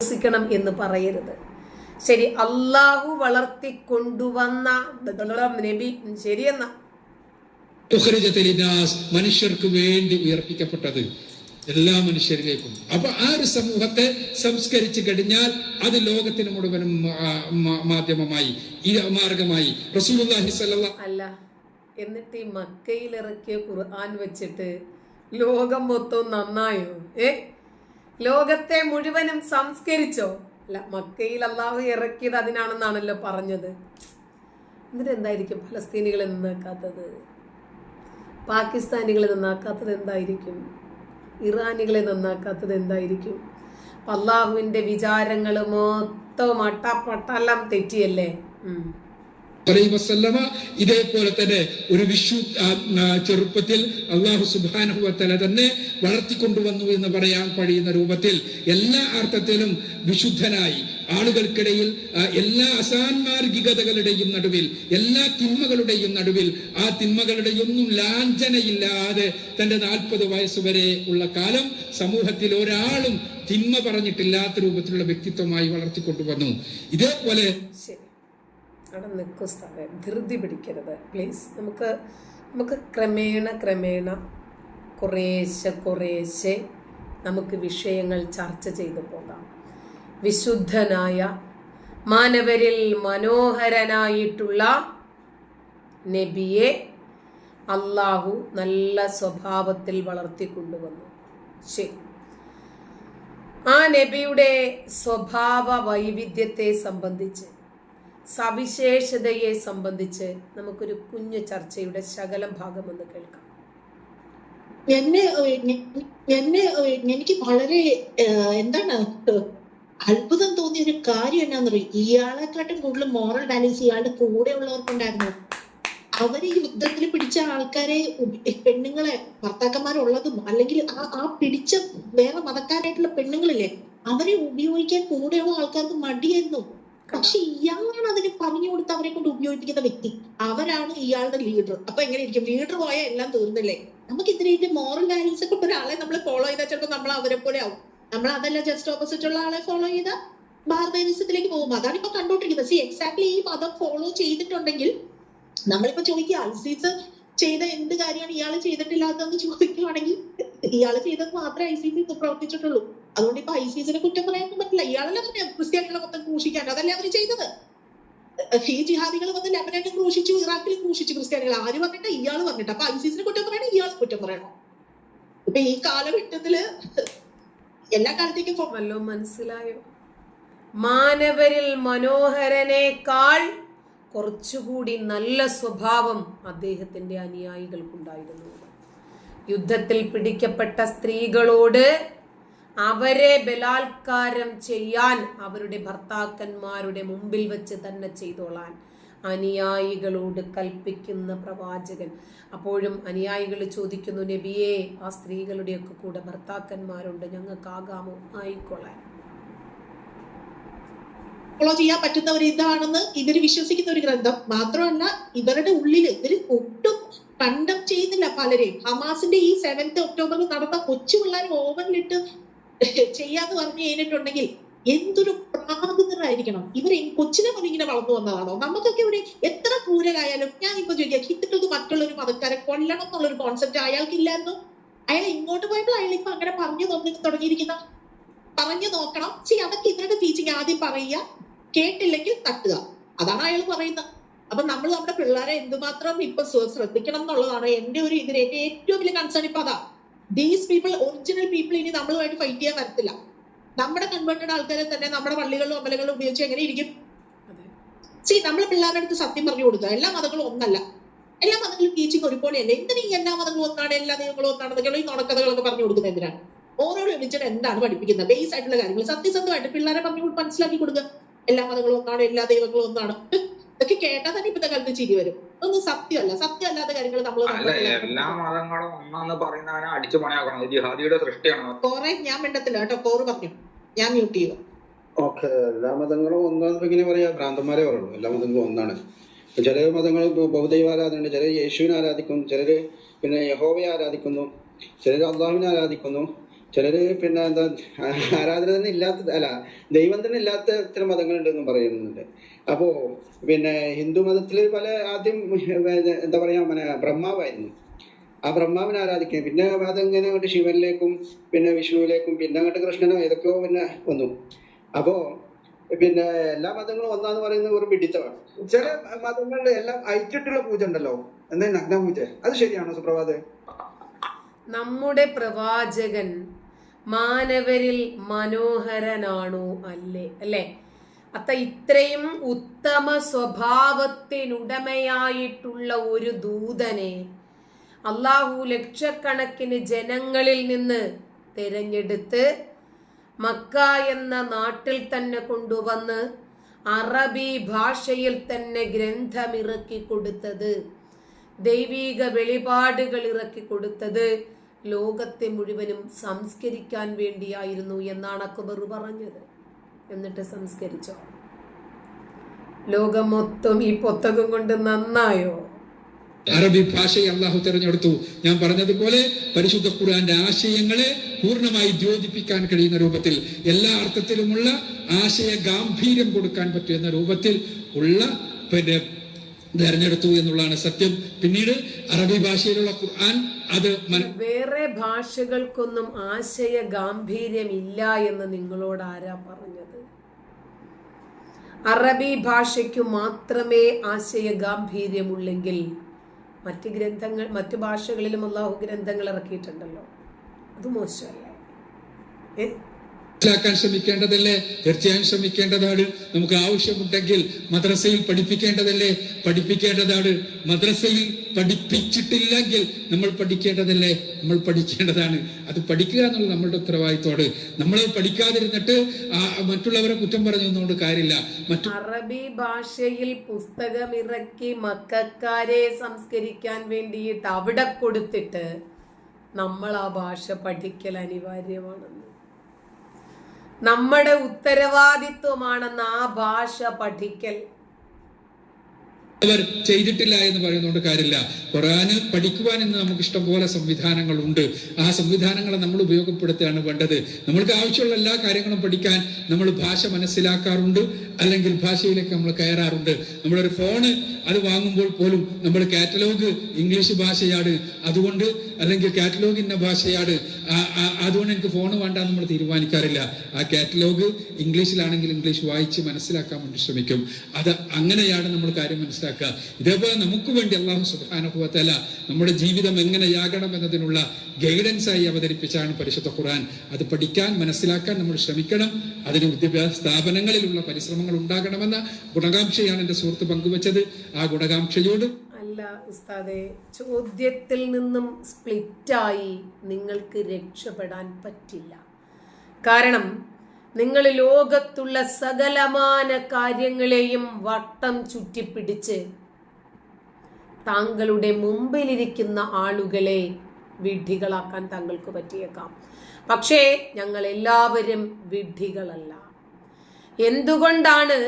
വിശ്വസിക്കണം എന്ന് പറയരുത്. ശരി അള്ളാഹു വളർത്തിക്കൊണ്ടുവന്ന നബി ശരിയെന്ന മനുഷ്യർക്ക് വേണ്ടി ഉയർപ്പിക്കപ്പെട്ടത് എല്ലാ മനുഷ്യരിലേക്കും. അപ്പൊ ആ ഒരു സമൂഹത്തെ സംസ്കരിച്ചു കഴിഞ്ഞാൽ അത് ലോകത്തിന് മുഴുവനും മാധ്യമമായി ഈ മാർഗമായി. അല്ല എന്നിട്ട് ഈ മക്കയിൽ ഇറക്കിയ ഖുർആൻ വെച്ചിട്ട് ലോകം മൊത്തം നന്നായോ? ഏ? ലോകത്തെ മുഴുവനും സംസ്കരിച്ചോ? അല്ല മക്കയിൽ അള്ളാഹു ഇറക്കിയത് അതിനാണെന്നാണല്ലോ പറഞ്ഞത്. എന്നിട്ട് എന്തായിരിക്കും ഫലസ്തീനികളെ നന്നാക്കാത്തത്? പാകിസ്ഥാനികളെ നന്നാക്കാത്തത് എന്തായിരിക്കും? ഇറാനികളെ നന്നാക്കാത്തത് എന്തായിരിക്കും? അള്ളാഹുവിന്റെ വിചാരങ്ങൾ മൊത്തം അട്ടപ്പട്ടെല്ലാം തെറ്റിയല്ലേ? അലൈഹി വസല്ലമ ഇതേപോലെ തന്നെ ഒരു വിഷു ചെറുപ്പത്തിൽ അള്ളാഹു സുബ്ഹാനഹു വതആല തന്നെ വളർത്തിക്കൊണ്ടുവന്നു എന്ന് പറയാൻ കഴിയുന്ന രൂപത്തിൽ എല്ലാ അർത്ഥത്തിലും വിശുദ്ധനായി. ആളുകൾക്കിടയിൽ എല്ലാ അസാൻമാർഗികതകളുടെയും നടുവിൽ എല്ലാ തിന്മകളുടെയും നടുവിൽ ആ തിന്മകളുടെയൊന്നും ലാഞ്ചനയില്ലാതെ തന്റെ നാൽപ്പത് വയസ്സ് വരെ ഉള്ള കാലം സമൂഹത്തിൽ ഒരാളും തിന്മ പറഞ്ഞിട്ടില്ലാത്ത രൂപത്തിലുള്ള വ്യക്തിത്വമായി വളർത്തിക്കൊണ്ടുവന്നു. ഇതേപോലെ അവിടെ നിൽക്കും സ്ഥലം ധൃതി പിടിക്കരുത്. പ്ലീസ് നമുക്ക് നമുക്ക് ക്രമേണ ക്രമേണ കുറേശ്ശെ കുറേശ്ശെ നമുക്ക് വിഷയങ്ങൾ ചർച്ച ചെയ്തു പോകാം. വിശുദ്ധനായ മാനവരിൽ മനോഹരനായിട്ടുള്ള നബിയെ അള്ളാഹു നല്ല സ്വഭാവത്തിൽ വളർത്തിക്കൊണ്ടുവന്നു. ശരി. ആ നബിയുടെ സ്വഭാവ വൈവിധ്യത്തെ സംബന്ധിച്ച് സവിശേഷതയെ സംബന്ധിച്ച് നമുക്കൊരു കുഞ്ഞു ചർച്ചയുടെ ശകലം ഭാഗം ഒന്ന് കേൾക്കാം. എന്നെ എന്നെ എനിക്ക് വളരെ എന്താണ് അത്ഭുതം തോന്നിയ ഒരു കാര്യം എന്നാന്നറിയും? ഇയാളെക്കാട്ടും കൂടുതൽ മോറൽ വാല്യൂസ് ഇയാളുടെ കൂടെ ഉള്ളവർക്കുണ്ടായിരുന്നു. അവർ യുദ്ധത്തിൽ പിടിച്ച ആൾക്കാരെ പെണ്ണുങ്ങളെ ഭർത്താക്കന്മാരുള്ളതും അല്ലെങ്കിൽ ആ ആ പിടിച്ച വേറെ മതക്കാരായിട്ടുള്ള പെണ്ണുങ്ങളില്ലേ അവരെ ഉപയോഗിക്കാൻ കൂടെയുള്ള ആൾക്കാർക്ക് മടിയായിരുന്നു. പക്ഷെ ഇയാളാണ് അതിന് പറഞ്ഞു കൊടുത്ത് അവരെ കൊണ്ട് ഉപയോഗിപ്പിക്കുന്ന വ്യക്തി. അവരാണ് ഇയാളുടെ ലീഡർ അപ്പൊ എങ്ങനെ ഇരിക്കും ലീഡർ പോയാൽ എല്ലാം തീർന്നില്ലേ? നമുക്ക് ഇതിനെ മോറൽ വാല്യൂസ് ഒക്കെ ഒരാളെ നമ്മൾ ഫോളോ ചെയ്താൽ ചിലപ്പോൾ നമ്മൾ അവരെ പോലെ ആവും. നമ്മൾ അതല്ല ജസ്റ്റ് ഓപ്പോസിറ്റ് ഉള്ള ആളെ ഫോളോ ചെയ്ത ബാർബേരിസത്തിലേക്ക് പോകും. അതാണ് ഇപ്പൊ കണ്ടോണ്ടിരിക്കുന്നത്. സി എക്സാക്ട്ലി ഈ മതം ഫോളോ ചെയ്തിട്ടുണ്ടെങ്കിൽ നമ്മളിപ്പോ ചോദിക്കുക ഐസിസ് ചെയ്ത എന്ത് കാര്യമാണ് ഇയാൾ ചെയ്തിട്ടില്ലാത്തതെന്ന് ചോദിക്കുകയാണെങ്കിൽ ഇയാൾ ചെയ്തത് മാത്രമേ ഐസിസി പ്രവർത്തിച്ചിട്ടുള്ളൂ. അതുകൊണ്ട് ഇപ്പൊ ഐസിസിനെ കുറ്റം പറയാനൊന്നും പറ്റില്ല. ഇയാളല്ലേ പറഞ്ഞ ക്രിസ്ത്യാനികളെ മൊത്തം ക്രൂശിക്കാൻ അതല്ലേ അവർ ചെയ്തത്? ഈ ജിഹാദികൾ വന്ന് ലെബനനും ക്രൂശിച്ചു ഇറാഖിൽ ക്രൂശിച്ചു ക്രിസ്ത്യാനികൾ ആര് പറഞ്ഞിട്ട്? ഇയാൾ പറഞ്ഞിട്ട്. അപ്പൊ ഐ സി സിനെ കുറ്റം പറയണം ഇയാൾ കുറ്റം പറയണോ? ഇപ്പൊ ഈ കാലഘട്ടത്തിൽ എല്ലാ കാലത്തേക്കും വല്ലോ മനസ്സിലായോ? മാനവരിൽ മനോഹരനേക്കാൾ കുറച്ചുകൂടി നല്ല സ്വഭാവം അദ്ദേഹത്തിന്റെ അനുയായികൾക്കുണ്ടായിരുന്നു. യുദ്ധത്തിൽ പിടിക്കപ്പെട്ട സ്ത്രീകളോട് അവരെ ബലാത്കാരം ചെയ്യാൻ അവരുടെ ഭർത്താക്കന്മാരുടെ മുമ്പിൽ വെച്ച് തന്നെ ചെയ്തോളാൻ അനുയായികളോട് കൽപ്പിക്കുന്ന പ്രവാചകൻ. അപ്പോഴും അനുയായികൾ ചോദിക്കുന്നു നബിയെ ആ സ്ത്രീകളുടെയൊക്കെ കൂടെ ഭർത്താക്കന്മാരുണ്ട് ഞങ്ങൾക്കാകാമോ? ആയിക്കൊള്ളാൻ ഫോളോ ചെയ്യാൻ പറ്റുന്ന ഒരു ഇതാണെന്ന് ഇവർ വിശ്വസിക്കുന്ന ഒരു ഗ്രന്ഥം. മാത്രമല്ല ഇവരുടെ ഉള്ളിൽ ഇവർ ഒട്ടും കണ്ടം ചെയ്യുന്നില്ല പലരെയും. ഹമാസിന്റെ ഈ സെവൻത് ഒക്ടോബറിൽ നടന്ന കൊച്ചു പിള്ളേർ ഓവനിലിട്ട് ചെയ്യാന്ന് പറഞ്ഞു കഴിഞ്ഞിട്ടുണ്ടെങ്കിൽ എന്തൊരു പ്രാകൃതരായിരിക്കണം. ഇവർ കൊച്ചിനെ പോലെ ഇങ്ങനെ വളർന്നു വന്നതാണോ? നമുക്കൊക്കെ ഇവിടെ എത്ര ക്രൂരരായാലും ഞാൻ ഇപ്പൊ ചോദിക്കാം ഹിന്ദുക്കൾക്ക് മറ്റുള്ളൊരു മതക്കാരെ കൊല്ലണം എന്നുള്ളൊരു കോൺസെപ്റ്റ് അയാൾക്ക് ഇല്ലായിരുന്നു? അയാൾ ഇങ്ങോട്ട് പോയപ്പോൾ അയാൾ ഇപ്പൊ അങ്ങനെ പറഞ്ഞു തോന്നി തുടങ്ങിയിരിക്കുന്ന പറഞ്ഞു നോക്കണം. ചെയ്യാം അതൊക്കെ ഇവരുടെ ടീച്ചിങ് ആദ്യം പറയുക കേട്ടില്ലെങ്കിൽ തട്ടുക. അതാണ് അയാൾ പറയുന്നത്. അപ്പൊ നമ്മൾ നമ്മുടെ പിള്ളേരെ എന്തുമാത്രം ഇപ്പൊ ശ്ര- ശ്രദ്ധിക്കണം എന്നുള്ളതാണ് എന്റെ ഒരു ഇതിൽ എന്റെ ഏറ്റവും വലിയ കൺസേൺ ഇപ്പൊ അതാ. ദീസ് പീപ്പിൾ ഒറിജിനൽ പീപ്പിൾ ഇനി നമ്മളുമായിട്ട് ഫൈറ്റ് ചെയ്യാൻ വരത്തില്ല. നമ്മുടെ കൺവേർട്ടഡ് ആൾക്കാരെ തന്നെ നമ്മുടെ പള്ളികളിലും അമ്പലങ്ങളിലും ഉപയോഗിച്ച് എങ്ങനെ ഇരിക്കും? സി നമ്മൾ പിള്ളേരുടെ അടുത്ത് സത്യം പറഞ്ഞു കൊടുക്കുക. എല്ലാ മതങ്ങളും ഒന്നല്ല. എല്ലാ മതങ്ങളും ടീച്ചിങ് ഒരുപോലെയല്ല എന്തിനാ ഈ എല്ലാ മതങ്ങളും ഒന്നാണ് എല്ലാ ദൈവങ്ങളും ഒന്നാണെന്നൊക്കെ ഈ നുണക്കഥകളൊക്കെ പറഞ്ഞു കൊടുക്കുന്നത് എന്തിനാണ്? ഓരോ റിലിജൻ എന്താണ് പഠിപ്പിക്കുന്നത്? ബേസ് ആയിട്ടുള്ള കാര്യങ്ങൾ. സത്യസന്ധമായിട്ട് പിള്ളേരെ പറഞ്ഞു മനസ്സിലാക്കി കൊടുക്കുക. എല്ലാ മതങ്ങളും ഒന്നാണ് എല്ലാ ദൈവങ്ങളും ഒന്നാണ്. ഇതൊക്കെ കേട്ടാൽ തന്നെ ഇപ്പത്തെ കാലത്ത് ചിരി വരും. ഒന്നും സത്യമല്ല. സത്യമല്ലാത്ത കാര്യങ്ങൾ നമ്മൾ എല്ലാ മതങ്ങളും ഒന്നാന്ന് പറയുന്നവനെ അടിച്ചു പണിയാക്കണം. ജിഹാദിയുടെ സൃഷ്ടിയാണ്. കോറെ ഞാൻ മിണ്ടത്തില്ല കേട്ടോ. കോറ് പറഞ്ഞു. ഞാൻ മ്യൂട്ട് ചെയ്യുക ഓക്കെ എല്ലാ മതങ്ങളും ഒന്നാന്ന് ഇങ്ങനെ പറയാ. ഭ്രാന്തന്മാരെ പറയുള്ളൂ. എല്ലാ മതങ്ങളും ഒന്നാണ്. ചില മതങ്ങൾ ബഹുദൈവ ആരാധനയുണ്ട്. ചിലർ യേശുവിനെ ആരാധിക്കുന്നു. ചിലര് പിന്നെ യഹോവയെ ആരാധിക്കുന്നു. ചിലർ അള്ളാഹുവിനെ ആരാധിക്കുന്നു. ചിലര് പിന്നെ എന്താ ആരാധന തന്നെ ഇല്ലാത്ത അല്ല ദൈവം തന്നെ ഇല്ലാത്ത ഇത്തരം മതങ്ങളുണ്ടെന്നും പറയുന്നുണ്ട്. അപ്പോ പിന്നെ ഹിന്ദു മതത്തിൽ പല ആദ്യം എന്താ പറയാ പിന്നെ ബ്രഹ്മാവായിരുന്നു. ആ ബ്രഹ്മാവിനെ ആരാധിക്കുന്നത് പിന്നെ അതെങ്ങനെ അങ്ങോട്ട് ശിവനിലേക്കും പിന്നെ വിഷ്ണുവിലേക്കും പിന്നെ അങ്ങോട്ട് കൃഷ്ണനോ ഏതൊക്കെയോ പിന്നെ വന്നു. അപ്പോ പിന്നെ എല്ലാ മതങ്ങളും ഒന്നാന്ന് പറയുന്നത് ഒരു പിടിത്തമാണ്. ചില മതങ്ങളിൽ എല്ലാം അയച്ചിട്ടുള്ള പൂജ ഉണ്ടല്ലോ? എന്താ നഗ്ന പൂജ അത് ശരിയാണോ സുപ്രഭാത്? നമ്മുടെ പ്രവാചകൻ മാനവരിൽ മനോഹരനാണോ അല്ലേ? അല്ലേ? അത്ത ഇത്രയും ഉത്തമ സ്വഭാവത്തിനുടമയായിട്ടുള്ള ഒരു ദൂതനെ അള്ളാഹു ലക്ഷക്കണക്കിന് ജനങ്ങളിൽ നിന്ന് തിരഞ്ഞെടുത്ത് മക്ക എന്ന നാട്ടിൽ തന്നെ കൊണ്ടുവന്ന് അറബി ഭാഷയിൽ തന്നെ ഗ്രന്ഥമിറക്കി കൊടുത്തത് ദൈവീക വെളിപാടുകൾ ഇറക്കി കൊടുത്തത് ലോകത്തെ മുഴുവനും സംസ്കരിക്കാൻ വേണ്ടിയായിരുന്നു എന്നാണ് അക്ബർ പറഞ്ഞത്. എന്നിട്ട് സംസ്കരിച്ചോ? ലോകം മൊത്തം ഈ പുസ്തകം കൊണ്ട് നന്നായോ? അറബി ഭാഷയെ അള്ളാഹു തെരഞ്ഞെടുത്തു. ഞാൻ പറഞ്ഞതുപോലെ പരിശുദ്ധ ഖുർആന്റെ ആശയങ്ങളെ പൂർണമായി ദ്യോതിപ്പിക്കാൻ കഴിയുന്ന രൂപത്തിൽ എല്ലാ അർത്ഥത്തിലുമുള്ള ആശയ ഗാംഭീര്യം കൊടുക്കാൻ പറ്റുന്ന രൂപത്തിൽ ഉള്ള പിന്നെ തെരഞ്ഞെടുത്തു എന്നുള്ളതാണ് സത്യം. പിന്നീട് അറബി ഭാഷയിലുള്ള ഖുർആൻ അത് വേറെ ഭാഷകൾക്കൊന്നും ആശയ ഗാംഭീര്യം ഇല്ല എന്ന് നിങ്ങളോട് ആരാ പറഞ്ഞത്? അറബി ഭാഷയ്ക്കു മാത്രമേ ആശയ ഗാംഭീര്യമുള്ളെങ്കിൽ മറ്റ് ഗ്രന്ഥങ്ങൾ മറ്റു ഭാഷകളിലും അള്ളാഹു ഗ്രന്ഥങ്ങൾ ഇറക്കിയിട്ടുണ്ടല്ലോ. അത് മോശമല്ലേ? ഏ? മനസ്സിലാക്കാൻ ശ്രമിക്കേണ്ടതല്ലേ? തീർച്ചയായും ശ്രമിക്കേണ്ടതാണ്. നമുക്ക് ആവശ്യമുണ്ടെങ്കിൽ മദ്രസയിൽ പഠിപ്പിക്കേണ്ടതല്ലേ? പഠിപ്പിക്കേണ്ടതാണ്. മദ്രസയിൽ പഠിപ്പിച്ചിട്ടില്ലെങ്കിൽ നമ്മൾ പഠിക്കേണ്ടതല്ലേ? നമ്മൾ പഠിക്കേണ്ടതാണ്. അത് പഠിക്കുക എന്നുള്ള നമ്മളുടെ ഉത്തരവാദിത്തോട് നമ്മൾ പഠിക്കാതിരുന്നിട്ട് മറ്റുള്ളവരെ കുറ്റം പറഞ്ഞുകൊണ്ട് കാര്യമില്ല. മറ്റു അറബി ഭാഷയിൽ പുസ്തകം ഇറക്കി മക്കാരെ സംസ്കരിക്കാൻ വേണ്ടിയിട്ട് അവിടെ കൊടുത്തിട്ട് നമ്മൾ ആ ഭാഷ പഠിക്കൽ അനിവാര്യമാണെന്ന്. നമ്മുടെ ഉത്തരവാദിത്വമാണെന്ന് ആ ഭാഷ പഠിക്കൽ. അവർ ചെയ്തിട്ടില്ല എന്ന് പറയുന്നതുകൊണ്ട് കാര്യമില്ല. ഖുറാന് പഠിക്കുവാൻ ഇന്ന് നമുക്ക് ഇഷ്ടംപോലെ സംവിധാനങ്ങളുണ്ട്. ആ സംവിധാനങ്ങളെ നമ്മൾ ഉപയോഗപ്പെടുത്തുകയാണ് വേണ്ടത്. നമ്മൾക്ക് ആവശ്യമുള്ള എല്ലാ കാര്യങ്ങളും പഠിക്കാൻ നമ്മൾ ഭാഷ മനസ്സിലാക്കാറുണ്ട്. അല്ലെങ്കിൽ ഭാഷയിലേക്ക് നമ്മൾ കയറാറുണ്ട്. നമ്മളൊരു ഫോണ് അത് വാങ്ങുമ്പോൾ പോലും നമ്മൾ കാറ്റലോഗ് ഇംഗ്ലീഷ് ഭാഷയാണ്. അതുകൊണ്ട് അല്ലെങ്കിൽ കാറ്റലോഗ് ഇന്ന ഭാഷയാണ്. അതുകൊണ്ട് എനിക്ക് ഫോൺ വേണ്ട നമ്മൾ തീരുമാനിക്കാറില്ല. ആ കാറ്റലോഗ് ഇംഗ്ലീഷിലാണെങ്കിൽ ഇംഗ്ലീഷ് വായിച്ച് മനസ്സിലാക്കാൻ വേണ്ടി ശ്രമിക്കും. അത് അങ്ങനെയാണ് നമ്മൾ കാര്യം മനസ്സിലാക്കുക. ഇതേപോലെ നമുക്ക് വേണ്ടി അള്ളാഹു സുബാനുഭവത്തല നമ്മുടെ ജീവിതം എങ്ങനെയാകണം എന്നതിനുള്ള ഗൈഡൻസ് ആയി അവതരിപ്പിച്ചാണ് പരിശുദ്ധ ഖുർആൻ. അത് പഠിക്കാൻ മനസ്സിലാക്കാൻ നമ്മൾ ശ്രമിക്കണം. അതിന് വിദ്യാഭ്യാസ സ്ഥാപനങ്ങളിലുള്ള പരിശ്രമങ്ങൾ ഉണ്ടാകണമെന്ന ഗുണകാംക്ഷയാണ് എന്റെ സുഹൃത്ത് പങ്കുവച്ചത്. ആ ഗുണകാംക്ഷയോട് അല്ല ഉസ്താദെ ചോദ്യത്തിൽ നിന്നും സ്പ്ലിറ്റായി നിങ്ങൾക്ക് രക്ഷപ്പെടാൻ പറ്റില്ല. കാരണം നിങ്ങൾ ലോകത്തുള്ള സകലമാന കാര്യങ്ങളെയും വട്ടം ചുറ്റിപ്പിടിച്ച് താങ്കളുടെ മുമ്പിലിരിക്കുന്ന ആളുകളെ വിഡ്ഢികളാക്കാൻ താങ്കൾക്ക് പറ്റിയേക്കാം. പക്ഷേ ഞങ്ങൾ എല്ലാവരും വിഡ്ഢികളല്ല. എന്തുകൊണ്ടാണ്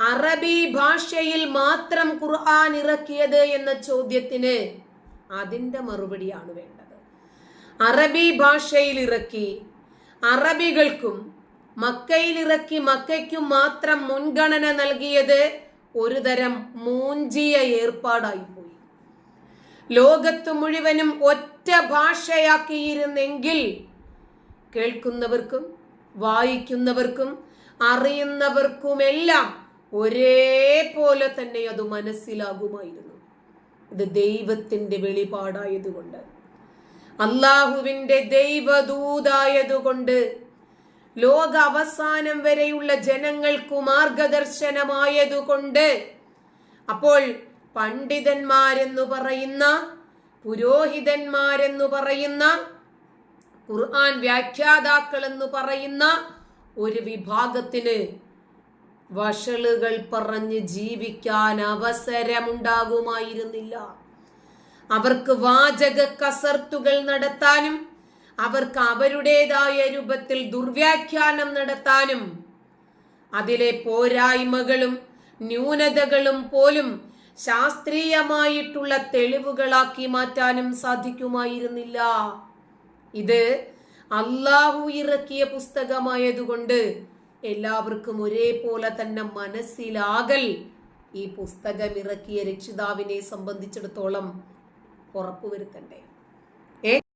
അറബി ഭാഷയിൽ മാത്രം ഖുർആൻ ഇറക്കിയത് എന്ന ചോദ്യത്തിന് അതിന്റെ മറുപടിയാണ് വേണ്ടത്. അറബി ഭാഷയിൽ ഇറക്കി അറബികൾക്കും മക്കയിൽ ഇറക്കി മക്കയ്ക്കും മാത്രം മുൻഗണന നൽകിയത് ഒരു തരം മൂഞ്ചിയ ഏർപ്പാടായിപ്പോയി ലോകത്ത് മുഴുവനും ഒറ്റ ഭാഷയാക്കിയിരുന്നെങ്കിൽ കേൾക്കുന്നവർക്കും വായിക്കുന്നവർക്കും അറിയുന്നവർക്കുമെല്ലാം ഒരേപോലെ തന്നെ അത് മനസ്സിലാകുമായിരുന്നു. ഇത് ദൈവത്തിന്റെ വെളിപാടായതുകൊണ്ട്. അള്ളാഹുവിന്റെ ദൈവദൂതായതുകൊണ്ട് ലോക അവസാനം വരെയുള്ള ജനങ്ങൾക്കു മാർഗദർശനമായതുകൊണ്ട് അപ്പോൾ പണ്ഡിതന്മാരെന്നു പറയുന്ന പുരോഹിതന്മാരെന്നു പറയുന്ന ഖുർആൻ വ്യാഖ്യാതാക്കൾ എന്ന് പറയുന്ന ഒരു വിഭാഗത്തിന് വഷളുകൾ പറഞ്ഞ് ജീവിക്കാൻ അവസരമുണ്ടാകുമായിരുന്നില്ല. അവർക്ക് വാചക കസർത്തുകൾ നടത്താനും അവർക്ക് അവരുടേതായ രൂപത്തിൽ ദുർവ്യാഖ്യാനം നടത്താനും അതിലെ പോരായ്മകളും ന്യൂനതകളും പോലും ശാസ്ത്രീയമായിട്ടുള്ള തെളിവുകളാക്കി മാറ്റാനും സാധിക്കുമായിരുന്നില്ല. ഇത് അള്ളാഹു ഇറക്കിയ പുസ്തകമായതുകൊണ്ട് എല്ലാവർക്കും ഒരേപോലെ തന്നെ മനസ്സിലാകൽ ഈ പുസ്തകം ഇറക്കിയ രക്ഷിതാവിനെ സംബന്ധിച്ചിടത്തോളം ഉറപ്പുവരുത്തണ്ടേ.